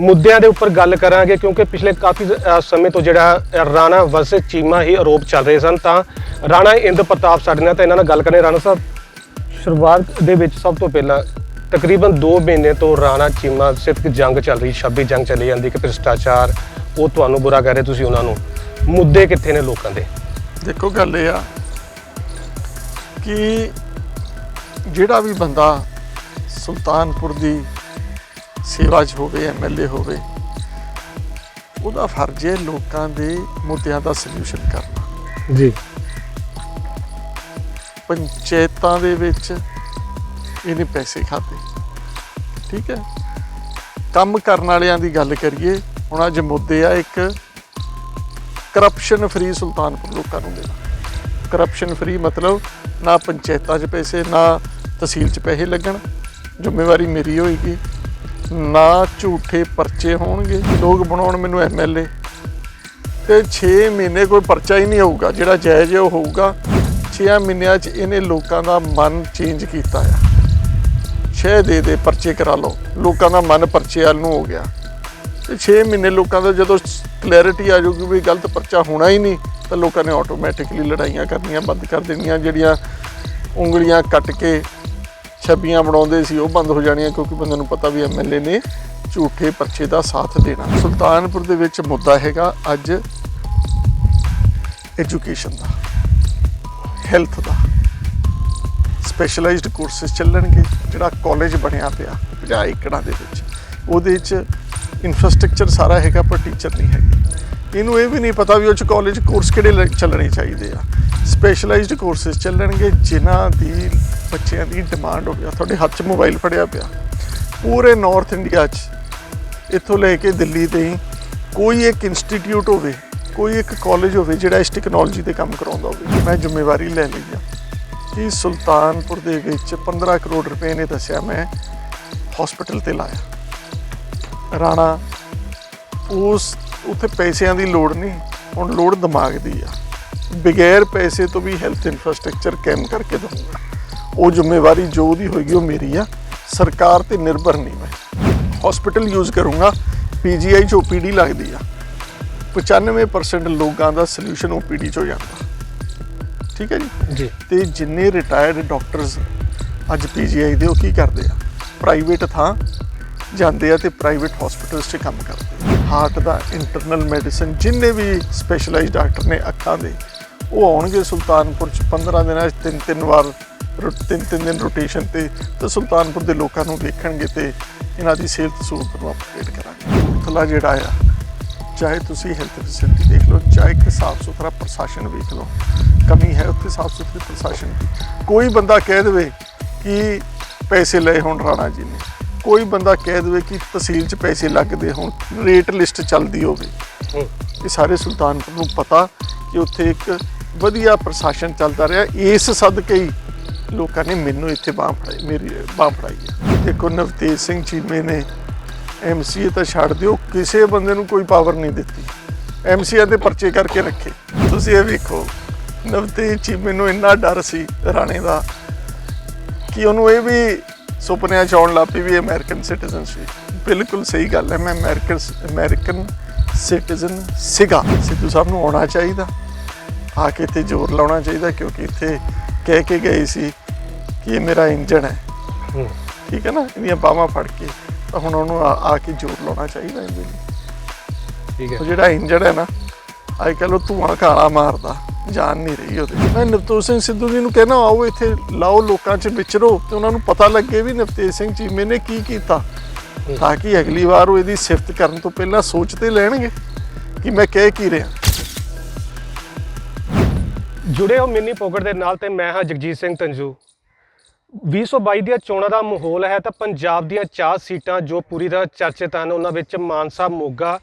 ਮੁੱਦਿਆਂ ਦੇ ਉੱਪਰ ਗੱਲ ਕਰਾਂਗੇ ਕਿਉਂਕਿ ਪਿਛਲੇ ਕਾਫੀ ਸਮੇਂ ਤੋਂ ਜਿਹੜਾ ਰਾਣਾ ਵਰਸਸ ਚੀਮਾ ਹੀ ਆਰੋਪ ਚੱਲ ਰਹੇ ਸਨ। ਤਾਂ ਰਾਣਾ ਇੰਦਰ ਪ੍ਰਤਾਪ ਸਾਡੇ ਨਾਲ, ਤਾਂ ਇਹਨਾਂ ਨਾਲ ਗੱਲ ਕਰਨੇ। ਰਾਣਾ ਸਾਹਿਬ, ਸ਼ੁਰੂਆਤ ਦੇ ਵਿੱਚ ਸਭ ਤੋਂ ਪਹਿਲਾਂ ਤਕਰੀਬਨ 2 ਮਹੀਨੇ ਤੋਂ ਰਾਣਾ ਚੀਮਾ ਸਿਰਫ ਇੱਕ ਜੰਗ ਚੱਲ ਰਹੀ 26 ਜੰਗ ਚੱਲੀ ਜਾਂਦੀ ਕਿ ਭ੍ਰਿਸ਼ਟਾਚਾਰ, ਉਹ ਤੁਹਾਨੂੰ ਬੁਰਾ ਕਹਿ ਰਹੇ ਤੁਸੀਂ ਉਹਨਾਂ ਨੂੰ। ਮੁੱਦੇ ਕਿੱਥੇ ਨੇ ਲੋਕਾਂ ਦੇ? ਦੇਖੋ, ਗੱਲ ਇਹ ਆ ਕਿ ਜਿਹੜਾ ਵੀ ਬੰਦਾ ਸੁਲਤਾਨਪੁਰ ਦੀ ਸੇਵਾ 'ਚ ਹੋਵੇ ਐਮਐਲਏ ਹੋਵੇ ਉਹਦਾ ਫਰਜ਼ ਹੈ ਲੋਕਾਂ ਦੇ ਮੁੱਦਿਆਂ ਦਾ ਸੋਲੂਸ਼ਨ ਕਰਨਾ। ਜੀ। ਪੰਚਾਇਤਾਂ ਦੇ ਵਿੱਚ ਇਹਨੇ ਪੈਸੇ ਖਾਦੇ ਠੀਕ ਹੈ? ਕੰਮ ਕਰਨ ਵਾਲਿਆਂ ਦੀ ਗੱਲ ਕਰੀਏ ਹੁਣ ਅੱਜ ਮੁੱਦੇ ਆ ਇੱਕ ਕਰਪਸ਼ਨ ਫਰੀ ਸੁਲਤਾਨਪੁਰ ਲੋਕਾਂ ਨੂੰ ਦੇਣਾ। ਕਰਪਸ਼ਨ ਫਰੀ ਮਤਲਬ ਨਾ ਪੰਚਾਇਤਾਂ 'ਚ ਪੈਸੇ ਨਾ ਤਹਿਸੀਲ 'ਚ ਪੈਸੇ ਲੱਗਣ। ਜ਼ਿੰਮੇਵਾਰੀ ਮੇਰੀ ਹੋਏਗੀ। ਨਾ ਝੂਠੇ ਪਰਚੇ ਹੋਣਗੇ। ਲੋਕ ਬਣਾਉਣ ਮੈਨੂੰ ਐਮਐਲਏ ਤੇ 6 ਮਹੀਨੇ ਕੋਈ ਪਰਚਾ ਹੀ ਨਹੀਂ ਹੋਊਗਾ। ਜਿਹੜਾ ਜਾਇਜ਼ ਉਹ ਹੋਊਗਾ। 6 ਮਹੀਨਿਆਂ 'ਚ ਇਹਨੇ ਲੋਕਾਂ ਦਾ ਮਨ ਚੇਂਜ ਕੀਤਾ ਆ। ਛੇ ਦੇ ਦੇ ਪਰਚੇ ਕਰਾ ਲਓ। ਲੋਕਾਂ ਦਾ ਮਨ ਪਰਚੇ ਵੱਲ ਨੂੰ ਹੋ ਗਿਆ। ਤੇ 6 ਮਹੀਨੇ ਲੋਕਾਂ ਦਾ ਜਦੋਂ ਕਲੈਰਿਟੀ ਆ ਜਾਊਗੀ ਵੀ ਗਲਤ ਪਰਚਾ ਹੋਣਾ ਹੀ ਨਹੀਂ, ਤਾਂ ਲੋਕਾਂ ਨੇ ਆਟੋਮੈਟਿਕਲੀ ਲੜਾਈਆਂ ਕਰਨੀਆਂ, ਬੰਦ ਕਰ ਦੇਣੀਆਂ, ਜਿਹੜੀਆਂ ਉਂਗਲੀਆਂ ਕੱਟ ਕੇ ਛੱਬੀਆਂ ਬਣਾਉਂਦੇ ਸੀ, ਉਹ ਬੰਦ ਹੋ ਜਾਣੀਆਂ ਕਿਉਂਕਿ ਬੰਦੇ ਨੂੰ ਪਤਾ ਵੀ ਐਮਐਲਏ ਨੇ ਝੂਠੇ ਪਰਚੇ ਦਾ ਸਾਥ ਦੇਣਾ। ਸੁਲਤਾਨਪੁਰ ਦੇ ਵਿੱਚ ਮੁੱਦਾ ਹੈਗਾ ਅੱਜ ਐਜੂਕੇਸ਼ਨ ਦਾ ਹੈਲਥ ਦਾ। ਸਪੈਸ਼ਲਾਈਜ਼ਡ ਕੋਰਸਸ ਚੱਲਣਗੇ, ਜਿਹੜਾ ਕਾਲਜ ਬਣਿਆ ਪਿਆ 50 ਏਕੜਾਂ ਦੇ ਵਿੱਚ। ਉਹਦੇ 'ਚ ਇਨਫਰਾਸਟ੍ਰਕਚਰ ਸਾਰਾ ਹੈਗਾ, ਪਰ ਟੀਚਰ ਨਹੀਂ ਹੈਗੇ। ਇਹਨੂੰ ਇਹ ਵੀ ਨਹੀਂ ਪਤਾ ਵੀ ਉਹ 'ਚ ਕਾਲਜ ਕੋਰਸ ਕਿਹੜੇ ਲ- ਚੱਲਣੇ ਚਾਹੀਦੇ ਆ। ਸਪੈਸ਼ਲਾਈਜ਼ਡ ਕੋਰਸਸ ਚੱਲਣਗੇ, ਜਿਨ੍ਹਾਂ ਦੀ ਬੱਚਿਆਂ ਦੀ ਡਿਮਾਂਡ ਹੋ ਗਿਆ, ਤੁਹਾਡੇ ਹੱਥ 'ਚ ਮੋਬਾਈਲ ਫੜਿਆ ਪਿਆ। ਪੂਰੇ ਨਾਰਥ ਇੰਡੀਆ 'ਚ, ਇੱਥੋਂ ਲੈ ਕੇ ਦਿੱਲੀ ਤਾਈਂ ਕੋਈ ਇੱਕ ਇੰਸਟੀਚਿਊਟ ਹੋਵੇ, ਕੋਈ ਇੱਕ ਕਾਲਜ ਹੋਵੇ ਜਿਹੜਾ ਇਸ ਟੈਕਨੋਲੋਜੀ ਤੇ ਕੰਮ ਕਰਾਉਂਦਾ ਹੋਵੇ ਮੈਂ ਜ਼ਿੰਮੇਵਾਰੀ ਲੈ ਲਈ ਆ। ਕਿ ਸੁਲਤਾਨਪੁਰ ਦੇ ਵਿੱਚ 15 ਕਰੋੜ ਰੁਪਏ ਨੇ ਦੱਸਿਆ ਮੈਂ ਹਸਪੀਟਲ ਤੇ ਲਾਇਆ। ਰਾਣਾ, ਉਸ ਉੱਥੇ ਪੈਸਿਆਂ ਦੀ ਲੋੜ ਨਹੀਂ, ਹੁਣ ਲੋੜ ਦਿਮਾਗ ਦੀ ਆ। ਬਗੈਰ ਪੈਸੇ ਤੋਂ ਵੀ ਹੈਲਥ ਇਨਫਰਾਸਟ੍ਰਕਚਰ ਕੈਮ ਕਰਕੇ ਦਊਂਗਾ ਉਹ ਜ਼ਿੰਮੇਵਾਰੀ ਜੋ ਉਹਦੀ ਹੋਏਗੀ ਉਹ ਮੇਰੀ ਆ। ਸਰਕਾਰ ਤੇ ਨਿਰਭਰ ਨਹੀਂ ਮੈਂ। ਹਸਪੀਟਲ ਯੂਜ਼ ਕਰੂੰਗਾ ਪੀਜੀਆਈ ਚ ਓਪੀਡੀ ਲੱਗਦੀ ਆ। 95% ਲੋਕਾਂ ਦਾ ਸੋਲੂਸ਼ਨ ਓਪੀਡੀ ਚ ਹੋ ਜਾਂਦਾ। ਠੀਕ ਹੈ ਜੀ? ਜੀ। ਤੇ ਜਿੰਨੇ ਰਿਟਾਇਰਡ ਡਾਕਟਰਸ ਅੱਜ ਪੀਜੀਆਈ ਦੇ ਉਹ ਕੀ ਕਰਦੇ ਆ? ਪ੍ਰਾਈਵੇਟ ਥਾਂ ਜਾਂਦੇ ਆ ਤੇ ਪ੍ਰਾਈਵੇਟ ਹਸਪੀਟਲਸ 'ਚ ਕੰਮ ਕਰਦੇ ਹਾਰਟ ਦਾ ਇੰਟਰਨਲ ਮੈਡੀਸਨ ਜਿੰਨੇ ਵੀ ਸਪੈਸ਼ਲਾਈਜ਼ਡ ਡਾਕਟਰ ਨੇ ਅੱਖਾਂ ਦੇ ਉਹ ਆਉਣਗੇ ਸੁਲਤਾਨਪੁਰ 'ਚ। 15 ਦਿਨਾਂ 'ਚ ਤਿੰਨ ਤਿੰਨ ਵਾਰ ਤਿੰਨ ਤਿੰਨ ਦਿਨ ਰੋਟੇਸ਼ਨ ਤੇ ਤੇ ਸੁਲਤਾਨਪੁਰ ਦੇ ਲੋਕਾਂ ਨੂੰ ਦੇਖਣਗੇ ਤੇ ਇਹਨਾਂ ਦੀ ਸਿਹਤ ਸਹੂਲਤ ਨੂੰ ਅਪਡੇਟ ਕਰਾਂਗੇ। ਕਪੂਰਥਲਾ ਜਿਹੜਾ ਆ, ਚਾਹੇ ਤੁਸੀਂ ਹੈਲਥ ਫੈਸਿਲਿਟੀ ਦੇਖ ਲਓ, ਚਾਹੇ ਕਿ ਸਾਫ਼ ਸੁਥਰਾ ਪ੍ਰਸ਼ਾਸਨ ਵੇਖ ਲਓ, ਕਮੀ ਹੈ ਉੱਥੇ ਸਾਫ਼ ਸੁਥਰੇ ਪ੍ਰਸ਼ਾਸਨ ਦੀ। ਕੋਈ ਬੰਦਾ ਕਹਿ ਦੇਵੇ ਕਿ ਪੈਸੇ ਲਏ ਹੋਣ ਰਾਣਾ ਜੀ ਨੇ, ਕੋਈ ਬੰਦਾ ਕਹਿ ਦੇਵੇ ਕਿ ਤਹਿਸੀਲ 'ਚ ਪੈਸੇ ਲੱਗਦੇ ਹੋਣ, ਰੇਟ ਲਿਸਟ ਚੱਲਦੀ ਹੋਵੇ। ਇਹ ਸਾਰੇ ਸੁਲਤਾਨਪੁਰ ਨੂੰ ਪਤਾ ਕਿ ਉੱਥੇ ਇੱਕ ਵਧੀਆ ਪ੍ਰਸ਼ਾਸਨ ਚੱਲਦਾ ਰਿਹਾ। ਇਸ ਸਦਕੇ ਹੀ ਲੋਕਾਂ ਨੇ ਮੈਨੂੰ ਇੱਥੇ ਬਾਂਹ ਫੜਾਈ, ਮੇਰੀ ਬਾਂਹ ਫੜਾਈ ਹੈ। ਦੇਖੋ, ਨਵਤੇਜ ਸਿੰਘ ਚੀਮੇ ਨੇ ਐਮਸੀਏ ਤਾਂ ਛੱਡ ਦਿਓ, ਕਿਸੇ ਬੰਦੇ ਨੂੰ ਕੋਈ ਪਾਵਰ ਨਹੀਂ ਦਿੱਤੀ। ਐਮਸੀਏ ਦੇ ਪਰਚੇ ਕਰਕੇ ਰੱਖੇ। ਤੁਸੀਂ ਇਹ ਵੇਖੋ, ਨਵਤੇਜ ਚੀਮੇ ਨੂੰ ਇੰਨਾ ਡਰ ਸੀ ਰਾਣੇ ਦਾ ਕਿ ਉਹਨੂੰ ਇਹ ਵੀ ਸੁਪਨਿਆਂ ਚ ਆਉਣ ਲੱਗ ਪਈ ਵੀ ਅਮਰੀਕਨ ਸਿਟੀਜ਼ਨ ਸੀ ਬਿਲਕੁਲ ਸਹੀ ਗੱਲ ਹੈ, ਮੈਂ ਅਮਰੀਕਨ ਅਮਰੀਕਨ ਸਿਟੀਜ਼ਨ ਸੀਗਾ। ਸਿੱਧੂ ਸਾਹਿਬ ਨੂੰ ਆਉਣਾ ਚਾਹੀਦਾ, ਆ ਕੇ ਇੱਥੇ ਜ਼ੋਰ ਲਾਉਣਾ ਚਾਹੀਦਾ, ਕਿਉਂਕਿ ਇੱਥੇ ਕਹਿ ਕੇ ਗਏ ਸੀ ਕਿ ਇਹ ਮੇਰਾ ਇੰਜਣ ਹੈ। ਠੀਕ ਹੈ ਨਾ? ਇਹਦੀਆਂ ਬਾਹਾਂ ਫੜ ਕੇ ਤਾਂ ਹੁਣ ਉਹਨੂੰ ਆ ਕੇ ਜ਼ੋਰ ਲਾਉਣਾ ਚਾਹੀਦਾ ਇਹਦੇ ਲਈ। ਠੀਕ ਉਹ ਹੈ ਜਿਹੜਾ ਇੰਜਣ ਹੈ ਨਾ ਅੱਜ ਕੱਲ੍ਹ ਉਹ ਧੂਆਂ ਕਾਲਾ ਮਾਰਦਾ ਜਾਨ ਨਹੀਂ ਰਹੀ ਉਹਦੇ ਮੈਂ ਨਵਤੇਜ ਸਿੰਘ ਸਿੱਧੂ ਜੀ ਨੂੰ ਕਹਿਣਾ ਆਓ ਇੱਥੇ ਲਾਓ ਲੋਕਾਂ 'ਚ ਵਿਚਰੋ ਤੇ ਉਹਨਾਂ ਨੂੰ ਪਤਾ ਲੱਗੇ ਵੀ ਨਵਤੇਜ ਸਿੰਘ ਚੀਮੇ ਨੇ ਕੀ ਕੀਤਾ। ਤਾਂ ਕਿ ਅਗਲੀ ਵਾਰ ਉਹ ਇਹਦੀ ਸਿਫਤ ਕਰਨ ਤੋਂ ਪਹਿਲਾਂ ਸੋਚ ਤੇ ਲੈਣਗੇ ਕਿ ਮੈਂ ਕਹਿ ਕੀ ਰਿਹਾ। ਜੁੜੇ ਹੋ ਮਿੰਨੀ ਪੋਕਟ ਦੇ ਨਾਲ ਤੇ ਮੈਂ ਹਾਂ ਜਗਜੀਤ ਸਿੰਘ ਤੰਜੂ। 2022 ਦੀਆਂ ਚੋਣਾਂ ਦਾ ਮਾਹੌਲ ਹੈ ਤਾਂ ਪੰਜਾਬ ਦੀਆਂ ਚਾਰ ਸੀਟਾਂ ਜੋ ਪੂਰੀ ਤਰ੍ਹਾਂ ਚਰਚਿਤ ਹਨ, ਉਹਨਾਂ ਵਿੱਚ ਮਾਨਸਾ, ਮੋਗਾ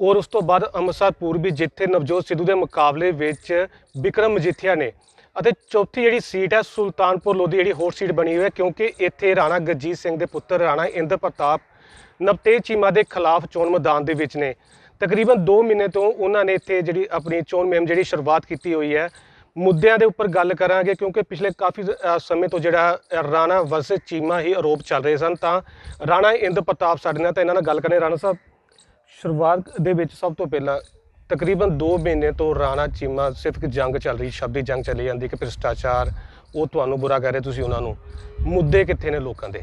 ਔਰ ਉਸ ਤੋਂ ਬਾਅਦ ਅੰਮ੍ਰਿਤਸਰ, ਪੂਰਬੀ, ਜਿੱਥੇ ਨਵਜੋਤ ਸਿੱਧੂ ਦੇ ਮੁਕਾਬਲੇ ਵਿੱਚ ਵਿਕਰਮ ਮਜੀਠੀਆ ਨੇ। ਅਤੇ ਚੌਥੀ ਜਿਹੜੀ ਸੀਟ ਹੈ, ਸੁਲਤਾਨਪੁਰ ਲੋਧੀ ਜਿਹੜੀ ਹੋਰ ਸੀਟ ਬਣੀ ਹੋਈ ਹੈ, ਕਿਉਂਕਿ ਇੱਥੇ ਰਾਣਾ ਗਰਜੀਤ ਸਿੰਘ ਦੇ ਪੁੱਤਰ ਰਾਣਾ ਇੰਦਰ ਪ੍ਰਤਾਪ ਨਵਤੇਜ ਚੀਮਾ ਦੇ ਖਿਲਾਫ ਚੋਣ ਮੈਦਾਨ ਦੇ ਵਿੱਚ ਨੇ। ਤਕਰੀਬਨ 2 ਮਹੀਨੇ ਤੋਂ ਉਹਨਾਂ ਨੇ ਇੱਥੇ ਜਿਹੜੀ ਆਪਣੀ ਚੋਣ ਮੁਹਿੰਮ ਜਿਹੜੀ ਸ਼ੁਰੂਆਤ ਕੀਤੀ ਹੋਈ ਹੈ ਮੁੱਦਿਆਂ ਦੇ ਉੱਪਰ ਗੱਲ ਕਰਾਂਗੇ ਕਿਉਂਕਿ ਪਿਛਲੇ ਕਾਫੀ ਸਮੇਂ ਤੋਂ ਜਿਹੜਾ ਰਾਣਾ ਵਰਸਸ ਚੀਮਾ ਹੀ ਆਰੋਪ ਚੱਲ ਰਹੇ ਸਨ, ਤਾਂ ਰਾਣਾ ਇੰਦ ਪ੍ਰਤਾਪ ਸਾਡੇ ਨਾਲ, ਤਾਂ ਇਹਨਾਂ ਨਾਲ ਗੱਲ ਕਰਨੇ ਰਾਣਾ ਸਾਹਿਬ। ਸ਼ੁਰੂਆਤ ਦੇ ਵਿੱਚ ਸਭ ਤੋਂ ਪਹਿਲਾਂ ਤਕਰੀਬਨ 2 ਮਹੀਨੇ ਤੋਂ ਰਾਣਾ ਚੀਮਾ ਸਿਰਫ ਇੱਕ ਜੰਗ ਚੱਲ ਰਹੀ, ਸ਼ਬਦੀ ਜੰਗ ਚੱਲੀ ਜਾਂਦੀ ਕਿ ਭ੍ਰਿਸ਼ਟਾਚਾਰ, ਉਹ ਤੁਹਾਨੂੰ ਬੁਰਾ ਕਹਿ ਰਹੇ ਤੁਸੀਂ ਉਹਨਾਂ ਨੂੰ। ਮੁੱਦੇ ਕਿੱਥੇ ਨੇ ਲੋਕਾਂ ਦੇ?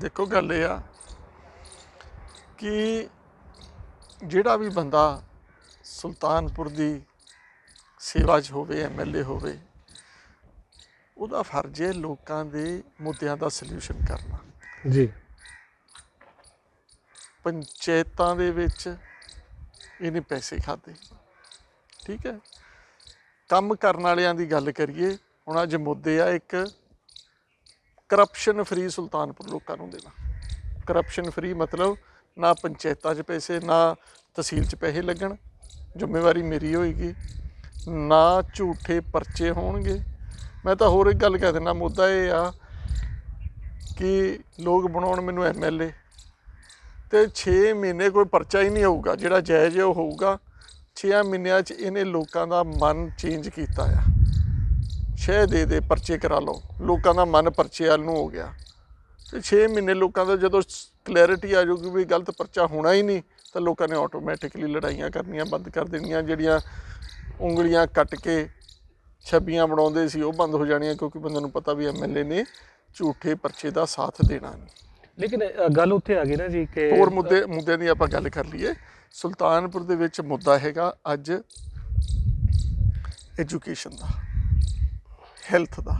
ਦੇਖੋ, ਗੱਲ ਇਹ ਆ ਕਿ ਜਿਹੜਾ ਵੀ ਬੰਦਾ ਸੁਲਤਾਨਪੁਰ ਦੀ ਸੇਵਾ 'ਚ ਹੋਵੇ ਐਮਐਲਏ ਹੋਵੇ ਉਹਦਾ ਫਰਜ਼ ਹੈ ਲੋਕਾਂ ਦੇ ਮੁੱਦਿਆਂ ਦਾ ਸੋਲੂਸ਼ਨ ਕਰਨਾ। ਜੀ। ਪੰਚਾਇਤਾਂ ਦੇ ਵਿੱਚ ਇਹਨੇ ਪੈਸੇ ਖਾਦੇ ਠੀਕ ਹੈ? ਕੰਮ ਕਰਨ ਵਾਲਿਆਂ ਦੀ ਗੱਲ ਕਰੀਏ ਹੁਣ ਅੱਜ ਮੁੱਦੇ ਆ ਇੱਕ ਕਰਪਸ਼ਨ ਫਰੀ ਸੁਲਤਾਨਪੁਰ ਲੋਕਾਂ ਨੂੰ ਦੇਣਾ। ਕਰਪਸ਼ਨ ਫਰੀ ਮਤਲਬ ਨਾ ਪੰਚਾਇਤਾਂ 'ਚ ਪੈਸੇ ਨਾ ਤਹਿਸੀਲ 'ਚ ਪੈਸੇ ਲੱਗਣ। ਜ਼ਿੰਮੇਵਾਰੀ ਮੇਰੀ ਹੋਏਗੀ। ਨਾ ਝੂਠੇ ਪਰਚੇ ਹੋਣਗੇ। ਮੈਂ ਤਾਂ ਹੋਰ ਇੱਕ ਗੱਲ ਕਹਿ ਦਿੰਦਾ, ਮੁੱਦਾ ਇਹ ਆ ਕਿ ਲੋਕ ਬਣਾਉਣ ਮੈਨੂੰ ਐਮਐਲਏ ਤੇ 6 ਮਹੀਨੇ ਕੋਈ ਪਰਚਾ ਹੀ ਨਹੀਂ ਹੋਊਗਾ, ਜਿਹੜਾ ਜਾਇਜ਼ ਉਹ ਹੋਊਗਾ। 6 ਮਹੀਨਿਆਂ 'ਚ ਇਹਨੇ ਲੋਕਾਂ ਦਾ ਮਨ ਚੇਂਜ ਕੀਤਾ ਆ। ਸ਼ਹਿ ਦੇ ਦੇ ਪਰਚੇ ਕਰਾ ਲਓ, ਲੋਕਾਂ ਦਾ ਮਨ ਪਰਚੇ ਵੱਲ ਨੂੰ ਹੋ ਗਿਆ। ਤੇ 6 ਮਹੀਨੇ ਲੋਕਾਂ ਦਾ ਜਦੋਂ ਕਲੈਰਿਟੀ ਆ ਜਾਊਗੀ ਵੀ ਗਲਤ ਪਰਚਾ ਹੋਣਾ ਹੀ ਨਹੀਂ, ਤਾਂ ਲੋਕਾਂ ਨੇ ਆਟੋਮੈਟਿਕਲੀ ਲੜਾਈਆਂ ਕਰਨੀਆਂ ਬੰਦ ਕਰ ਦੇਣੀਆਂ, ਜਿਹੜੀਆਂ ਉਂਗਲੀਆਂ ਕੱਟ ਕੇ ਛੱਬੀਆਂ ਬਣਾਉਂਦੇ ਸੀ ਉਹ ਬੰਦ ਹੋ ਜਾਣੀਆਂ ਕਿਉਂਕਿ ਬੰਦੇ ਨੂੰ ਪਤਾ ਵੀ ਐਮਐਲਏ ਨੇ ਝੂਠੇ ਪਰਚੇ ਦਾ ਸਾਥ ਦੇਣਾ ਨਹੀਂ ਲੇਕਿਨ ਗੱਲ ਉੱਥੇ ਆ ਗਈ ਨਾ ਜੀ ਕਿ ਹੋਰ ਮੁੱਦੇ ਮੁੱਦਿਆਂ ਦੀ ਆਪਾਂ ਗੱਲ ਕਰ ਲਈਏ। ਸੁਲਤਾਨਪੁਰ ਦੇ ਵਿੱਚ ਮੁੱਦਾ ਹੈਗਾ ਅੱਜ ਐਜੂਕੇਸ਼ਨ ਦਾ ਹੈਲਥ ਦਾ।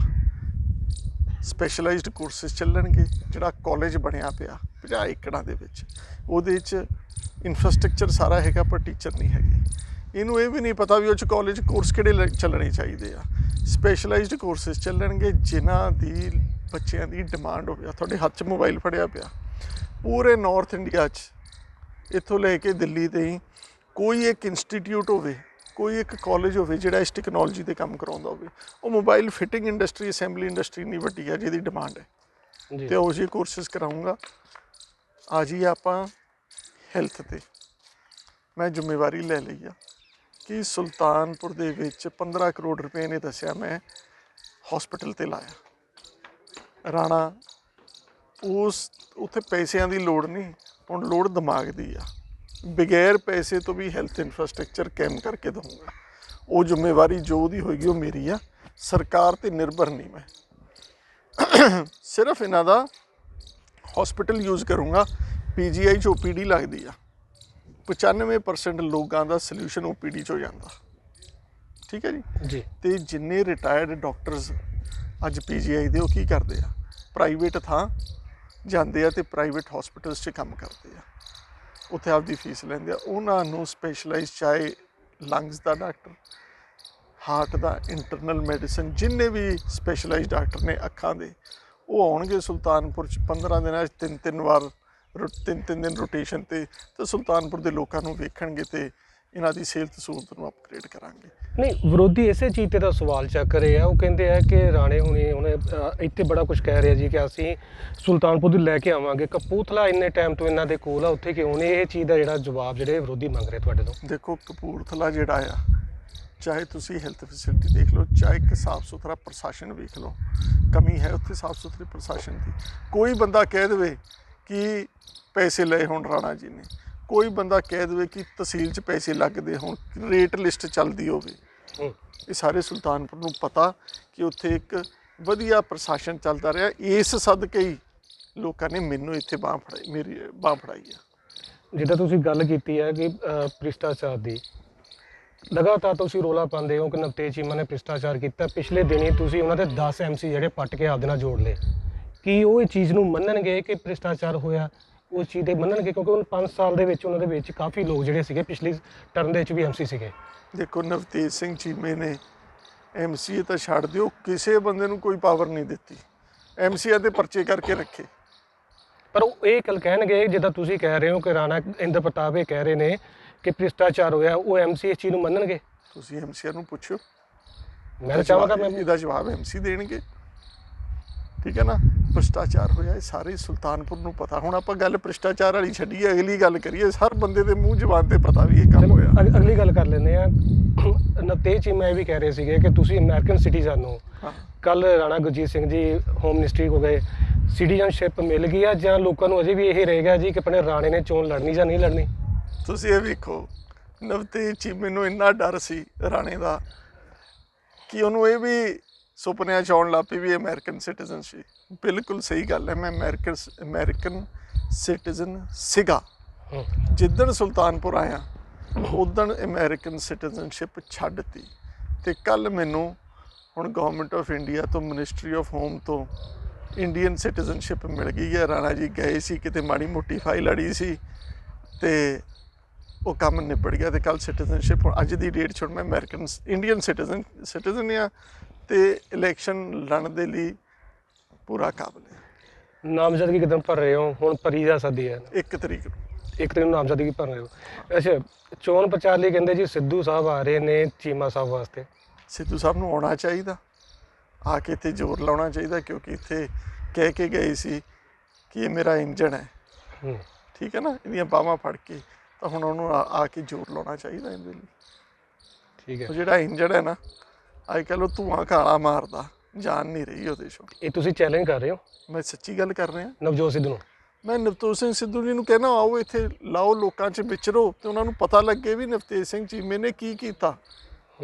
ਸਪੈਸ਼ਲਾਈਜ਼ਡ ਕੋਰਸਸ ਚੱਲਣਗੇ ਜਿਹੜਾ ਕਾਲਜ ਬਣਿਆ ਪਿਆ 50 ਏਕੜਾਂ ਦੇ ਵਿੱਚ। ਉਹਦੇ 'ਚ ਇਨਫਰਾਸਟ੍ਰਕਚਰ ਸਾਰਾ ਹੈਗਾ ਪਰ ਟੀਚਰ ਨਹੀਂ ਹੈਗੇ। ਇਹਨੂੰ ਇਹ ਵੀ ਨਹੀਂ ਪਤਾ ਵੀ ਉਹ 'ਚ ਕਾਲਜ ਕੋਰਸ ਕਿਹੜੇ ਚੱਲਣੇ ਚਾਹੀਦੇ ਆ। ਸਪੈਸ਼ਲਾਈਜ਼ਡ ਕੋਰਸਸ ਚੱਲਣਗੇ ਜਿਨ੍ਹਾਂ ਦੀ ਬੱਚਿਆਂ ਦੀ ਡਿਮਾਂਡ ਹੋਵੇ। ਤੁਹਾਡੇ ਹੱਥ 'ਚ ਮੋਬਾਈਲ ਫੜਿਆ ਪਿਆ। ਪੂਰੇ ਨਾਰਥ ਇੰਡੀਆ 'ਚ ਇੱਥੋਂ ਲੈ ਕੇ ਦਿੱਲੀ ਤਾਈਂ ਕੋਈ ਇੱਕ ਇੰਸਟੀਚਿਊਟ ਹੋਵੇ ਕੋਈ ਇੱਕ ਕਾਲਜ ਹੋਵੇ ਜਿਹੜਾ ਇਸ ਟੈਕਨੋਲੋਜੀ ਤੇ ਕੰਮ ਕਰਾਉਂਦਾ ਹੋਵੇ ਉਹ mobile fitting industry assembly industry ਨਹੀਂ ਵੱਡੀ ਹੈ ਜਿਹਦੀ ਡਿਮਾਂਡ ਹੈ। ਤੇ ਉਹ ਜੀ ਕੋਰਸਸ ਕਰਾਉਂਗਾ ਆ ਜੀ ਆਪਾਂ ਹੈਲਥ ਤੇ। ਮੈਂ ਜ਼ਿੰਮੇਵਾਰੀ ਲੈ ਲਈ ਆ। ਕਿ ਸੁਲਤਾਨਪੁਰ ਦੇ ਵਿੱਚ 15 ਕਰੋੜ ਰੁਪਏ ਨੇ ਦੱਸਿਆ ਮੈਂ ਹਸਪੀਟਲ ਤੇ ਲਾਇਆ। ਰਾਣਾ, ਉਸ ਉੱਥੇ ਪੈਸਿਆਂ ਦੀ ਲੋੜ ਨਹੀਂ, ਹੁਣ ਲੋੜ ਦਿਮਾਗ ਦੀ ਆ। ਬਗੈਰ ਪੈਸੇ ਤੋਂ ਵੀ ਹੈਲਥ ਇਨਫਰਾਸਟ੍ਰਕਚਰ ਕੈਮ ਕਰਕੇ ਦਊਂਗਾ। ਉਹ ਜ਼ਿੰਮੇਵਾਰੀ ਜੋ ਉਹਦੀ ਹੋਏਗੀ ਉਹ ਮੇਰੀ ਆ। ਸਰਕਾਰ ਤੇ ਨਿਰਭਰ ਨਹੀਂ ਮੈਂ। ਸਿਰਫ ਇਹਨਾਂ ਦਾ ਹਸਪੀਟਲ ਯੂਜ਼ ਕਰੂੰਗਾ। ਪੀਜੀਆਈ ਚ ਓਪੀਡੀ ਲੱਗਦੀ ਆ। 95% ਲੋਕਾਂ ਦਾ ਸੋਲੂਸ਼ਨ ਓਪੀਡੀ ਚ ਹੋ ਜਾਂਦਾ। ਠੀਕ ਹੈ ਜੀ? ਜੀ। ਤੇ ਜਿੰਨੇ ਰਿਟਾਇਰਡ ਡਾਕਟਰਸ ਅੱਜ ਪੀਜੀਆਈ ਦੇ ਉਹ ਕੀ ਕਰਦੇ ਆ? ਪ੍ਰਾਈਵੇਟ ਥਾਂ ਜਾਂਦੇ ਆ ਤੇ ਪ੍ਰਾਈਵੇਟ ਹਸਪੀਟਲਸ 'ਚ ਕੰਮ ਕਰਦੇ ਆ। ਉੱਥੇ ਆਪਦੀ ਫੀਸ ਲੈਂਦੇ ਆ। ਉਹਨਾਂ ਨੂੰ ਸਪੈਸ਼ਲਾਈਜ਼ ਚਾਹੇ ਲੰਗਸ ਦਾ ਡਾਕਟਰ ਹਾਰਟ ਦਾ ਇੰਟਰਨਲ ਮੈਡੀਸਨ ਜਿੰਨੇ ਵੀ ਸਪੈਸ਼ਲਾਈਜ਼ ਡਾਕਟਰ ਨੇ ਅੱਖਾਂ ਦੇ ਉਹ ਆਉਣਗੇ ਸੁਲਤਾਨਪੁਰ ਚ। 15 ਦਿਨਾਂ ਚ ਤਿੰਨ ਤਿੰਨ ਵਾਰ ਤਿੰਨ ਤਿੰਨ ਦਿਨ ਰੋਟੇਸ਼ਨ ਤੇ ਤੇ ਸੁਲਤਾਨਪੁਰ ਦੇ ਲੋਕਾਂ ਨੂੰ ਵੇਖਣਗੇ ਤੇ ਇਹਨਾਂ ਦੀ ਸਿਹਤ ਸਹੂਲਤ ਨੂੰ ਅਪਗ੍ਰੇਡ ਕਰਾਂਗੇ। ਨਹੀਂ ਵਿਰੋਧੀ ਇਸੇ ਚੀਜ਼ ਤੇ ਤਾਂ ਸਵਾਲ ਚੱਕ ਰਹੇ ਆ। ਉਹ ਕਹਿੰਦੇ ਆ ਕਿ ਰਾਣੇ ਹੁਣੇ ਉਹਨੇ ਅ, ਇੱਥੇ ਬੜਾ ਕੁਝ ਕਹਿ ਰਿਹਾ ਜੀ ਕਿ ਅਸੀਂ ਸੁਲਤਾਨਪੁਰ ਦੀ ਲੈ ਕੇ ਆਵਾਂਗੇ। ਕਪੂਰਥਲਾ ਇੰਨੇ ਟਾਈਮ ਤੋਂ ਇਹਨਾਂ ਦੇ ਕੋਲ ਆ ਉੱਥੇ ਕਿਉਂ ਨਹੀਂ? ਇਹ ਚੀਜ਼ ਦਾ ਜਿਹੜਾ ਜਵਾਬ ਜਿਹੜੇ ਵਿਰੋਧੀ ਮੰਗ ਰਹੇ ਤੁਹਾਡੇ ਤੋਂ। ਦੇਖੋ ਕਪੂਰਥਲਾ ਜਿਹੜਾ ਆ ਚਾਹੇ ਤੁਸੀਂ ਹੈਲਥ ਫੈਸਿਲਿਟੀ ਦੇਖ ਲਓ ਚਾਹੇ ਇੱਕ ਸਾਫ਼ ਸੁਥਰਾ ਪ੍ਰਸ਼ਾਸਨ ਵੇਖ ਲਓ ਕਮੀ ਹੈ ਉੱਥੇ ਸਾਫ਼ ਸੁਥਰੇ ਪ੍ਰਸ਼ਾਸਨ ਦੀ। ਕੋਈ ਬੰਦਾ ਕਹਿ ਦੇਵੇ ਕਿ ਪੈਸੇ ਲਏ ਹੋਣ ਰਾਣਾ ਜੀ ਨੇ। ਕੋਈ ਬੰਦਾ ਕਹਿ ਦੇਵੇ ਕਿ ਤਹਿਸੀਲ 'ਚ ਪੈਸੇ ਲੱਗਦੇ ਹੋਣ ਰੇਟ ਲਿਸਟ ਚੱਲਦੀ ਹੋਵੇ। ਇਹ ਸਾਰੇ ਸੁਲਤਾਨਪੁਰ ਨੂੰ ਪਤਾ ਕਿ ਉੱਥੇ ਇੱਕ ਵਧੀਆ ਪ੍ਰਸ਼ਾਸਨ ਚੱਲਦਾ ਰਿਹਾ। ਇਸ ਸਦਕੇ ਹੀ ਲੋਕਾਂ ਨੇ ਮੈਨੂੰ ਇੱਥੇ ਬਾਹ ਫੜਾਈ ਮੇਰੀ ਬਾਹ ਫੜਾਈ ਆ। ਜਿੱਦਾਂ ਤੁਸੀਂ ਗੱਲ ਕੀਤੀ ਹੈ ਕਿ ਭ੍ਰਿਸ਼ਟਾਚਾਰ ਦੀ ਲਗਾਤਾਰ ਤੁਸੀਂ ਰੋਲਾ ਪਾਉਂਦੇ ਹੋ ਕਿ ਨਵਤੇਜ ਚੀਮਾ ਨੇ ਭ੍ਰਿਸ਼ਟਾਚਾਰ ਕੀਤਾ। ਪਿਛਲੇ ਦਿਨੀ ਤੁਸੀਂ ਉਹਨਾਂ ਦੇ 10 ਐਮਸੀ ਜਿਹੜੇ ਪੱਟ ਕੇ ਆਪਦੇ ਨਾਲ ਜੋੜ ਲਏ। ਕੀ ਉਹ ਇਹ ਚੀਜ਼ ਨੂੰ ਮੰਨਣਗੇ ਕਿ ਭ੍ਰਿਸ਼ਟਾਚਾਰ ਹੋਇਆ ਉਸ ਚੀਜ਼ ਦੇ ਮੰਨਣਗੇ ਕਿਉਂਕਿ ਉਹ 5 ਸਾਲ ਦੇ ਵਿੱਚ ਉਹਨਾਂ ਦੇ ਵਿੱਚ ਕਾਫੀ ਲੋਕ ਜਿਹੜੇ ਸੀਗੇ ਪਿਛਲੀ ਟਰਮ ਦੇ ਵਿੱਚ ਵੀ ਐਮਸੀ ਸੀਗੇ। ਦੇਖੋ ਨਵਤੇਜ ਸਿੰਘ ਚੀਮੇ ਨੇ ਐਮਸੀਏ ਤਾਂ ਛੱਡ ਦਿਓ ਕਿਸੇ ਬੰਦੇ ਨੂੰ ਕੋਈ ਪਾਵਰ ਨਹੀਂ ਦਿੱਤੀ। ਐਮਸੀਏ ਤੇ ਪਰਚੇ ਕਰਕੇ ਰੱਖੇ। ਪਰ ਉਹ ਇਹ ਗੱਲ ਕਹਿਣਗੇ ਜਿੱਦਾਂ ਤੁਸੀਂ ਕਹਿ ਰਹੇ ਹੋ ਕਿ ਰਾਣਾ ਇੰਦਰ ਪ੍ਰਤਾਪ ਇਹ ਕਹਿ ਰਹੇ ਨੇ ਕਿ ਭ੍ਰਿਸ਼ਟਾਚਾਰ ਹੋਇਆ ਉਹ ਐਮਸੀ ਇਸ ਚੀਜ਼ ਨੂੰ ਮੰਨਣਗੇ? ਤੁਸੀਂ ਐਮਸੀਏ ਨੂੰ ਪੁੱਛੋ ਮੈਂ ਚਾਹਾਂਗਾ ਮੈਂ ਇਹਦਾ ਜਵਾਬ ਐਮਸੀ ਦੇਣਗੇ। ਠੀਕ ਹੈ ਨਾ? ਭ੍ਰਿਸ਼ਟਾਚਾਰ ਹੋਇਆ ਇਹ ਸਾਰੇ ਸੁਲਤਾਨਪੁਰ ਨੂੰ ਪਤਾ। ਹੁਣ ਆਪਾਂ ਗੱਲ ਭ੍ਰਿਸ਼ਟਾਚਾਰ ਵਾਲੀ ਛੱਡੀਏ ਅਗਲੀ ਗੱਲ ਕਰੀਏ ਹਰ ਬੰਦੇ ਦੇ ਮੂੰਹ ਜ਼ਬਾਨ ਤੇ ਪਤਾ ਵੀ ਇਹ ਕੰਮ ਹੋਇਆ। ਅਗ- ਅਗਲੀ ਗੱਲ ਕਰ ਲੈਂਦੇ ਆ ਨਵਤੇਜ ਚੀਮਾ ਇਹ ਵੀ ਕਹਿ ਰਹੇ ਸੀਗੇ ਕਿ ਤੁਸੀਂ ਅਮਰੀਕਨ ਸਿਟੀਜ਼ਨ ਹੋ ਹਾਂ। ਕੱਲ ਰਾਣਾ ਗੁਰਜੀਤ ਸਿੰਘ ਜੀ ਹੋਮ ਮਿਨਿਸਟਰੀ ਹੋ ਗਏ। ਸਿਟੀਜ਼ਨਸ਼ਿਪ ਮਿਲ ਗਈ ਆ ਜਾਂ ਲੋਕਾਂ ਨੂੰ ਅਜੇ ਵੀ ਇਹ ਰਹੇਗਾ ਜੀ ਕਿ ਆਪਣੇ ਰਾਣੇ ਨੇ ਚੋਣ ਲੜਨੀ ਜਾਂ ਨਹੀਂ ਲੜਨੀ? ਤੁਸੀਂ ਇਹ ਵੇਖੋ ਨਵਤੇਜ ਜੀ ਮੈਨੂੰ ਇੰਨਾ ਡਰ ਸੀ ਰਾਣੇ ਦਾ ਕਿ ਉਹਨੂੰ ਇਹ ਵੀ ਸੁਪਨਿਆਂ ਚ ਆਉਣ ਲੱਗ ਪਈ ਵੀ ਅਮਰੀਕਨ ਸਿਟੀਜ਼ਨ ਸੀ ਬਿਲਕੁਲ ਸਹੀ ਗੱਲ ਹੈ ਮੈਂ ਅਮਰੀਕਨ ਅਮਰੀਕਨ ਸਿਟੀਜ਼ਨ ਸੀਗਾ। ਜਿੱਦਣ ਸੁਲਤਾਨਪੁਰ ਆਇਆ ਉਦਣ ਅਮਰੀਕਨ ਸਿਟੀਜ਼ਨਸ਼ਿਪ ਛੱਡਤੀ ਤੇ। ਕੱਲ ਮੈਨੂੰ ਹੁਣ ਗਵਰਨਮੈਂਟ ਆਫ ਇੰਡੀਆ ਤੋਂ ਮਿਨਿਸਟਰੀ ਆਫ ਹੋਮ ਤੋਂ ਇੰਡੀਅਨ ਸਿਟੀਜ਼ਨਸ਼ਿਪ ਮਿਲ ਗਈ ਹੈ। ਰਾਣਾ ਜੀ ਗਏ ਸੀ ਕਿਤੇ ਮਾੜੀ ਮੋਟੀ ਫਾਈਲ ਅੜੀ ਸੀ ਤੇ ਉਹ ਕੰਮ ਨਿਬੜ ਗਿਆ ਤੇ ਕੱਲ ਸਿਟੀਜ਼ਨਸ਼ਿਪ ਅੱਜ ਦੀ ਡੇਟ ਹੁਣ ਮੈਂ ਅਮਰੀਕਨ ਇੰਡੀਅਨ ਸਿਟੀਜ਼ਨ ਸਿਟੀਜ਼ਨ ਆ ਤੇ ਇਲੈਕਸ਼ਨ ਲੜਨ ਦੇ ਲਈ ਪੂਰਾ ਕਾਬਲ ਹੈ। ਨਾਮਜ਼ਦਗੀ ਕਿਦਾਂ ਭਰ ਰਹੇ ਹੋ? ਹੁਣ ਪਰੀ ਦਾ ਸਦੀ ਹੈ? ਇੱਕ ਤਰੀਕ ਨੂੰ। ਇੱਕ ਤਰੀਕ ਨੂੰ ਨਾਮਜ਼ਦਗੀ ਭਰ ਰਹੇ ਹੋ। ਅੱਛਾ ਚੋਣ ਪ੍ਰਚਾਰ ਲਈ ਕਹਿੰਦੇ ਜੀ ਸਿੱਧੂ ਸਾਹਿਬ ਆ ਰਹੇ ਨੇ ਚੀਮਾ ਸਾਹਿਬ ਵਾਸਤੇ। ਸਿੱਧੂ ਸਾਹਿਬ ਨੂੰ ਆਉਣਾ ਚਾਹੀਦਾ। ਆ ਕੇ ਇੱਥੇ ਜ਼ੋਰ ਲਾਉਣਾ ਚਾਹੀਦਾ ਕਿਉਂਕਿ ਇੱਥੇ ਕਹਿ ਕੇ ਗਏ ਸੀ ਕਿ ਇਹ ਮੇਰਾ ਇੰਜਣ ਹੈ। ਠੀਕ ਹੈ ਨਾ? ਇਹਦੀਆਂ ਬਾਹਾਂ ਫੜ ਕੇ ਤਾਂ ਹੁਣ ਉਹਨੂੰ ਆ ਕੇ ਜ਼ੋਰ ਲਾਉਣਾ ਚਾਹੀਦਾ ਇਹਦੇ ਲਈ। ਠੀਕ ਹੈ। ਜਿਹੜਾ ਇੰਜਣ ਹੈ ਨਾ ਅੱਜ ਕੱਲ੍ਹ ਉਹ ਧੂਆਂ ਕਾਲਾ ਮਾਰਦਾ ਜਾਨ ਨਹੀਂ ਰਹੀ ਉਹਦੇ ਚੋਂ। ਇਹ ਤੁਸੀਂ ਚੈਲੰਜ ਕਰ ਰਹੇ ਹੋ? ਮੈਂ ਸੱਚੀ ਗੱਲ ਕਰ ਰਿਹਾ। ਨਵਜੋਤ ਸਿੱਧੂ ਨੂੰ। ਮੈਂ ਨਵਤੇਜ ਸਿੰਘ ਸਿੱਧੂ ਜੀ ਨੂੰ ਕਹਿਣਾ ਆਓ ਇੱਥੇ ਲਾਓ ਲੋਕਾਂ 'ਚ ਵਿਚਰੋ ਤੇ ਉਹਨਾਂ ਨੂੰ ਪਤਾ ਲੱਗੇ ਵੀ ਨਵਤੇਜ ਸਿੰਘ ਚੀਮੇ ਨੇ ਕੀ ਕੀਤਾ।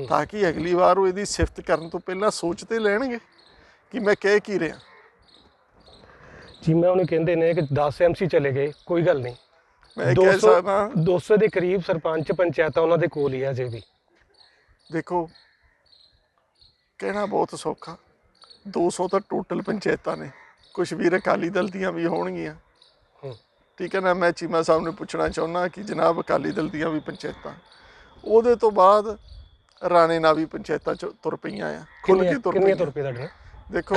ਤਾਂ ਕਿ ਅਗਲੀ ਵਾਰ ਉਹ ਇਹਦੀ ਸਿਫਤ ਕਰਨ ਤੋਂ ਪਹਿਲਾਂ ਸੋਚ ਤੇ ਲੈਣਗੇ ਕਿ ਮੈਂ ਕਹਿ ਕੀ ਰਿਹਾ। ਚੀਮਾ ਉਹਨੇ ਕਹਿੰਦੇ ਨੇ ਕਿ 10 ਐਮਸੀ ਚਲੇ ਗਏ ਕੋਈ ਗੱਲ ਨਹੀਂ। ਮੈਂ ਕਹਿ 200 ਸਕਦਾ। 200 ਦੇ ਕਰੀਬ ਸਰਪੰਚ ਪੰਚਾਇਤਾਂ ਉਹਨਾਂ ਦੇ ਕੋਲ ਹੀ ਆ ਜੇ ਵੀ। ਦੇਖੋ ਕਹਿਣਾ ਬਹੁਤ ਸੌਖਾ। 200 ਤਾਂ ਟੋਟਲ ਪੰਚਾਇਤਾਂ ਨੇ। ਕੁਝ ਵੀਰ ਅਕਾਲੀ ਦਲ ਦੀਆਂ ਵੀ ਹੋਣਗੀਆਂ। ਠੀਕ ਹੈ ਨਾ ਮੈਂ ਚੀਮਾ ਸਾਹਿਬ ਨੂੰ ਪੁੱਛਣਾ ਚਾਹੁੰਦਾ ਕਿ ਜਨਾਬ ਅਕਾਲੀ ਦਲ ਦੀਆਂ ਵੀ ਪੰਚਾਇਤਾਂ। ਉਹਦੇ ਤੋਂ ਬਾਅਦ ਰਾਣੇ ਨਾਲ ਵੀ ਪੰਚਾਇਤਾਂ ਚ ਤੁਰ ਪਈਆਂ ਆ। ਖੁੱਲ ਕੇ ਤੁਰ ਪਈਆਂ। ਤੁਰ ਪਏ ਤੁਹਾਡੇ ਦੇਖੋ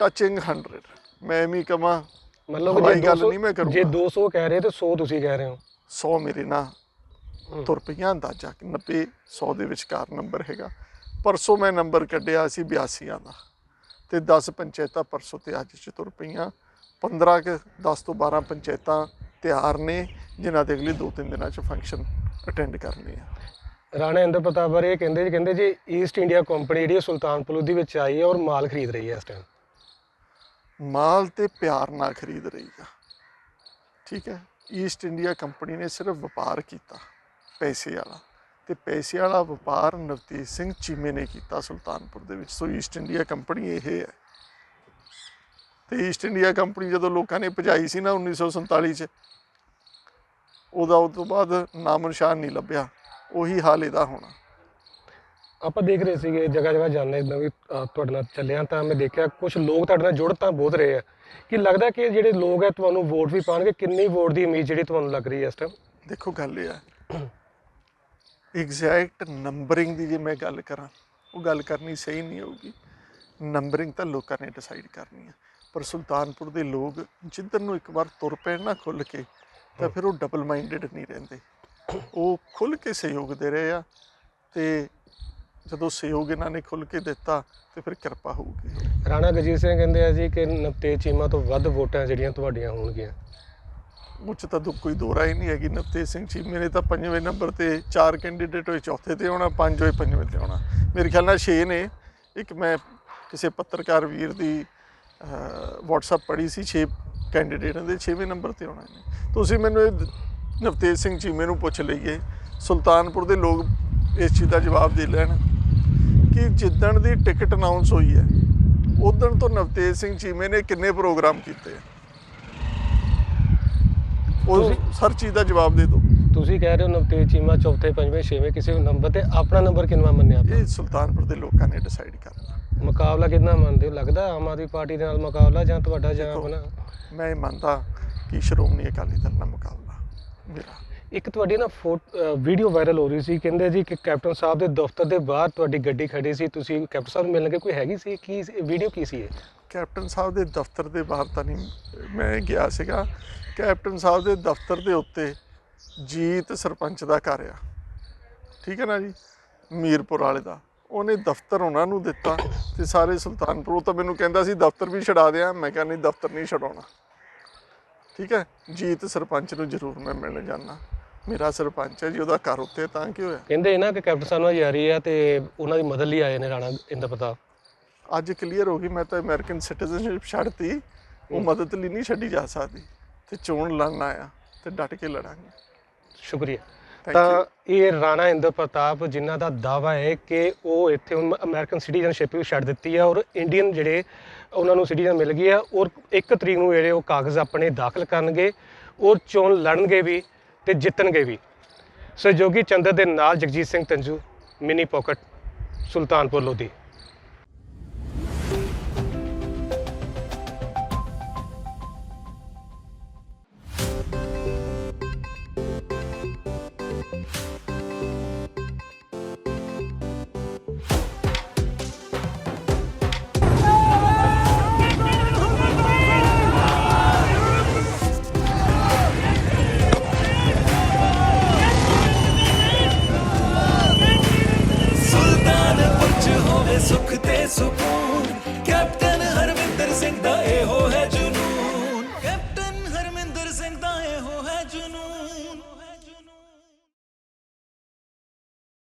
ਟੱਚਿੰਗ 100 ਮੈਂ ਵੀ ਕਮਾ ਮਤਲਬ ਜੇ ਗੱਲ 200 ਨਹੀਂ ਮੈਂ ਕਰੂੰਗਾ। ਜੇ 200 ਕਹਿ ਰਹੇ ਤੇ 100 ਤੁਸੀਂ ਕਹਿ ਰਹੇ ਹੋ। 100 ਮੇਰੇ ਨਾਲ। ਤੁਰ ਪਈਆਂ ਅੰਦਾਜ਼ਾ ਕਿ 90 100 ਦੇ ਵਿਚਕਾਰ ਨੰਬਰ ਹੈਗਾ। ਪਰਸੋਂ ਮੈਂ ਨੰਬਰ ਕੱਢਿਆ ਸੀ 82 ਦਾ ਤੇ 10 ਪੰਚਾਇਤਾਂ ਪਰਸੋਂ ਤੇ ਅੱਜ ਚ ਤੁਰ ਪਈਆਂ। 15 ਕਿ 10 ਤੋਂ 12 ਪੰਚਾਇਤਾਂ ਤਿਆਰ ਨੇ ਜਿਨ੍ਹਾਂ ਦੇ ਅਗਲੇ 2-3 ਦਿਨਾਂ ਚ ਫੰਕਸ਼ਨ ਅਟੈਂਡ ਕਰਨੇ ਆ। ਰਾਣਾ ਇੰਦਰ ਪ੍ਰਤਾਪ ਬਾਰੇ ਇਹ ਕਹਿੰਦੇ ਜੀ ਕਹਿੰਦੇ ਜੀ ਈਸਟ ਇੰਡੀਆ ਕੰਪਨੀ ਜਿਹੜੀ ਹੈ ਸੁਲਤਾਨਪੁਰ ਲੋਧੀ ਵਿੱਚ ਆਈ ਹੈ ਔਰ ਮਾਲ ਖਰੀਦ ਰਹੀ ਹੈ ਇਸ ਟਾਈਮ ਮਾਲ ਤੇ ਪਿਆਰ ਨਾਲ ਖਰੀਦ ਰਹੀ ਆ। ਠੀਕ ਹੈ ਈਸਟ ਇੰਡੀਆ ਕੰਪਨੀ ਨੇ ਸਿਰਫ ਵਪਾਰ ਕੀਤਾ ਪੈਸੇ ਵਾਲਾ। ਤੇ ਪੈਸੇ ਵਾਲਾ ਵਪਾਰ ਨਵਤੇਜ ਸਿੰਘ ਚੀਮੇ ਨੇ ਕੀਤਾ ਸੁਲਤਾਨਪੁਰ ਦੇ ਵਿੱਚ। ਸੋ ਈਸਟ ਇੰਡੀਆ ਕੰਪਨੀ ਇਹ ਹੈ। ਤੇ ਈਸਟ ਇੰਡੀਆ ਕੰਪਨੀ ਜਦੋਂ ਲੋਕਾਂ ਨੇ ਭਜਾਈ ਸੀ ਨਾ 1947 ਚ ਉਹਦਾ ਉਸ ਤੋਂ ਬਾਅਦ ਨਾਮੋ ਨਿਸ਼ਾਨ ਨਹੀਂ ਲੱਭਿਆ। ਉਹੀ ਹਾਲ ਇਹਦਾ ਹੋਣਾ। ਆਪਾਂ ਦੇਖ ਰਹੇ ਸੀਗੇ ਜਗ੍ਹਾ ਜਗ੍ਹਾ ਜਾਂਦੇ ਇਦਾਂ ਵੀ ਤੁਹਾਡੇ ਨਾਲ ਚੱਲਿਆ ਤਾਂ ਮੈਂ ਦੇਖਿਆ ਕੁਝ ਲੋਕ ਤੁਹਾਡੇ ਨਾਲ ਜੁੜ ਤਾਂ ਬਹੁਤ ਰਹੇ ਆ। ਕਿ ਲੱਗਦਾ ਕਿ ਜਿਹੜੇ ਲੋਕ ਹੈ ਤੁਹਾਨੂੰ ਵੋਟ ਵੀ ਪਾਣਗੇ? ਕਿੰਨੀ ਵੋਟ ਦੀ ਉਮੀਦ ਜਿਹੜੀ ਤੁਹਾਨੂੰ ਲੱਗ ਰਹੀ ਹੈ ਇਸ ਟਾਈਮ ਦੇਖੋ ਗੱਲ ਇਹ ਹੈ ਐਗਜ਼ੈਕਟ ਨੰਬਰਿੰਗ ਦੀ ਜੇ ਮੈਂ ਗੱਲ ਕਰਾਂ, ਉਹ ਗੱਲ ਕਰਨੀ ਸਹੀ ਨਹੀਂ ਹੋਊਗੀ। ਨੰਬਰਿੰਗ ਤਾਂ ਲੋਕਾਂ ਨੇ ਡਿਸਾਈਡ ਕਰਨੀ ਹੈ ਪਰ ਸੁਲਤਾਨਪੁਰ ਦੇ ਲੋਕ ਜਿੱਧਰ ਨੂੰ ਇੱਕ ਵਾਰ ਤੁਰ ਪੈਣ ਨਾ ਖੁੱਲ ਕੇ, ਤਾਂ ਫਿਰ ਉਹ ਡਬਲ ਮਾਈਂਡਡ ਨਹੀਂ ਰਹਿੰਦੇ। ਉਹ ਖੁੱਲ ਕੇ ਸਹਿਯੋਗ ਦੇ ਰਹੇ ਆ ਤੇ ਜਦੋਂ ਸਹਿਯੋਗ ਇਹਨਾਂ ਨੇ ਖੁੱਲ ਕੇ ਦਿੱਤਾ, ਤੇ ਫਿਰ ਕਿਰਪਾ ਹੋਊਗੀ। ਰਾਣਾ ਗਜੀਤ ਸਿੰਘ ਕਹਿੰਦੇ ਆ ਜੀ ਕਿ ਨਵਤੇਜ ਚੀਮਾ ਤੋਂ ਵੱਧ ਵੋਟਾਂ ਜਿਹੜੀਆਂ ਤੁਹਾਡੀਆਂ ਹੋਣਗੀਆਂ। ਉਹ ਤਾਂ ਦੁ ਕੋਈ ਦੋ ਹੀ ਨਹੀਂ ਹੈਗੀ। ਨਵਤੇਜ ਸਿੰਘ ਚੀਮੇ ਨੇ ਤਾਂ ਪੰਜਵੇਂ ਨੰਬਰ ਤੇ ਚਾਰ ਕੈਂਡੀਡੇਟ ਹੋਏ, ਚੌਥੇ ਤੇ ਆਉਣਾ ਪੰਜ ਹੋਏ, ਪੰਜਵੇਂ ਤੇ ਆਉਣਾ ਮੇਰੇ ਖਿਆਲ ਨਾਲ 6 ਨੇ। ਇੱਕ ਮੈਂ ਕਿਸੇ ਪੱਤਰਕਾਰ ਵੀਰ ਦੀ WhatsApp ਪੜ੍ਹੀ ਸੀ 6 ਕੈਂਡੀਡੇਟਾਂ ਦੇ 6ਵੇਂ ਨੰਬਰ ਤੇ ਆਉਣਾ ਨੇ ਤੁਸੀਂ ਮੈਨੂੰ ਇਹ ਨਵਤੇਜ ਸਿੰਘ ਚੀਮੇ ਨੂੰ ਪੁੱਛ ਲਈਏ, ਸੁਲਤਾਨਪੁਰ ਦੇ ਲੋਕ ਇਸ ਚੀਜ਼ ਦਾ ਜਵਾਬ ਦੇ ਲੈਣ ਕਿ ਜਿੱਦਣ ਦੀ ਟਿਕਟ ਅਨਾਉਂਸ ਹੋਈ ਹੈ ਉਦਣ ਤੋਂ ਨਵਤੇਜ ਸਿੰਘ ਚੀਮੇ ਨੇ ਕਿੰਨੇ ਪ੍ਰੋਗਰਾਮ ਕੀਤੇ? ਆ ਉਹ ਤੁਸੀਂ- ਹਰ ਚੀਜ਼ ਦਾ ਜਵਾਬ ਦੇ ਦਿਓ। ਤੁਸੀਂ ਕਹਿ ਰਹੇ ਹੋ ਨਵਤੇਜ ਚੀਮਾ ਚੌਥੇ ਪੰਜਵੇਂ ਛੇਵੇਂ ਕਿਸੇ ਨੰਬਰ ਤੇ ਆਪਣਾ ਨੰਬਰ ਕਿੰਨਾ ਮੰਨਿਆ ਆਪਾਂ? ਇਹ ਸੁਲਤਾਨਪੁਰ ਦੇ ਲੋਕਾਂ ਨੇ ਡਿਸਾਈਡ ਕਰਨਾ। ਮੁਕਾਬਲਾ ਕਿੰਨਾ ਮੰਨਦੇ ਹੋ? ਲੱਗਦਾ ਆਮ ਆਦਮੀ ਪਾਰਟੀ ਦੇ ਨਾਲ ਮੁਕਾਬਲਾ ਜਾਂ ਤੁਹਾਡਾ ਜਾਂ ਆਪਣਾ? ਮੈਂ ਇਹ ਮੰਨਦਾ ਕਿ ਸ਼੍ਰੋਮਣੀ ਅਕਾਲੀ ਦਲ ਨਾਲ ਮੁਕਾਬਲਾ ਮੇਰਾ। ਇੱਕ ਤੁਹਾਡੀ ਨਾ ਵੀਡੀਓ ਵਾਇਰਲ ਹੋ ਰਹੀ ਸੀ ਕਹਿੰਦੇ ਜੀ ਕਿ ਕੈਪਟਨ ਸਾਹਿਬ ਦੇ ਦਫ਼ਤਰ ਦੇ ਬਾਹਰ ਤੁਹਾਡੀ ਗੱਡੀ ਖੜੀ ਸੀ ਤੁਸੀਂ ਕੈਪਟਨ ਸਾਹਿਬ ਨੂੰ ਮਿਲਣ ਗਏ ਕੋਈ ਹੈਗੀ ਸੀ? ਕੀ ਵੀਡੀਓ ਕੀ ਸੀ ਇਹ? ਕੈਪਟਨ ਸਾਹਿਬ ਦੇ ਦਫ਼ਤਰ ਦੇ ਬਾਹਰ ਤਾਂ ਨਹੀਂ ਮੈਂ ਗਿਆ ਸੀਗਾ। ਕੈਪਟਨ ਸਾਹਿਬ ਦੇ ਦਫ਼ਤਰ ਦੇ ਉੱਤੇ ਜੀਤ ਸਰਪੰਚ ਦਾ ਘਰ ਆ। ਠੀਕ ਹੈ ਨਾ ਜੀ? ਮੀਰਪੁਰ ਵਾਲੇ ਦਾ। ਉਹਨੇ ਦਫ਼ਤਰ ਉਹਨਾਂ ਨੂੰ ਦਿੱਤਾ ਤੇ ਸਾਰੇ ਸੁਲਤਾਨਪੁਰ ਤਾਂ ਮੈਨੂੰ ਕਹਿੰਦਾ ਸੀ ਦਫ਼ਤਰ ਵੀ ਛਡਾ ਦਿਆਂ। ਮੈਂ ਕਿਹਾ ਨਹੀਂ ਦਫ਼ਤਰ ਨਹੀਂ ਛਡਾਉਣਾ। ਠੀਕ ਹੈ? ਜੀਤ ਸਰਪੰਚ ਨੂੰ ਜ਼ਰੂਰ ਮੈਂ ਮਿਲਣ ਜਾਣਾ ਮੇਰਾ ਸਰਪੰਚ ਹੈ ਜੀ ਉਹਦਾ ਘਰ ਉੱਤੇ ਤਾਂ ਕੀ ਹੋਇਆ? ਕਹਿੰਦੇ ਨਾ ਕਿ ਕੈਪਟਨ ਸਾਹਿਬ ਨਾਲ ਯਾਰੀ ਆ ਤੇ ਉਹਨਾਂ ਦੀ ਮਦਦ ਲਈ ਆਏ ਨੇ ਰਾਣਾ ਇੰਦਰ ਪ੍ਰਤਾਪ ਅੱਜ ਕਲੀਅਰ ਹੋ ਗਈ ਮੈਂ ਤਾਂ ਅਮਰੀਕਨ ਸਿਟੀਜ਼ਨਸ਼ਿਪ ਛੱਡਤੀ। ਉਹ ਮਦਦ ਲਈ ਨਹੀਂ ਛੱਡੀ ਜਾ ਸਕਦੀ। ਤੇ ਚੋਣ ਲੜਨ ਆਇਆ ਤੇ ਡਟ ਕੇ ਲੜਾਂਗੇ। ਸ਼ੁਕਰੀਆ। ਤਾਂ ਇਹ ਰਾਣਾ ਇੰਦਰ ਪ੍ਰਤਾਪ ਜਿਨ੍ਹਾਂ ਦਾ ਦਾਵਾ ਹੈ ਕਿ ਉਹ ਇੱਥੇ ਹੁਣ ਅਮਰੀਕਨ ਸਿਟੀਜ਼ਨਸ਼ਿਪ ਵੀ ਛੱਡ ਦਿੱਤੀ ਹੈ ਔਰ ਇੰਡੀਅਨ ਜਿਹੜੇ ਉਹਨਾਂ ਨੂੰ ਸਿਟੀਜ਼ਨ ਮਿਲ ਗਈ ਹੈ ਔਰ 1 ਤਰੀਕ ਨੂੰ ਜਿਹੜੇ ਉਹ ਕਾਗਜ਼ ਆਪਣੇ ਦਾਖਲ ਕਰਨਗੇ ਔਰ ਚੋਣ ਲੜਨਗੇ ਵੀ ਤੇ ਜਿੱਤਣਗੇ ਵੀ। ਸਹਿਯੋਗੀ ਚੰਦਰ ਦੇ ਨਾਲ ਜਗਜੀਤ ਸਿੰਘ ਤੰਜੂ ਮਿਨੀ ਪਾਕਟ ਸੁਲਤਾਨਪੁਰ ਲੋਧੀ।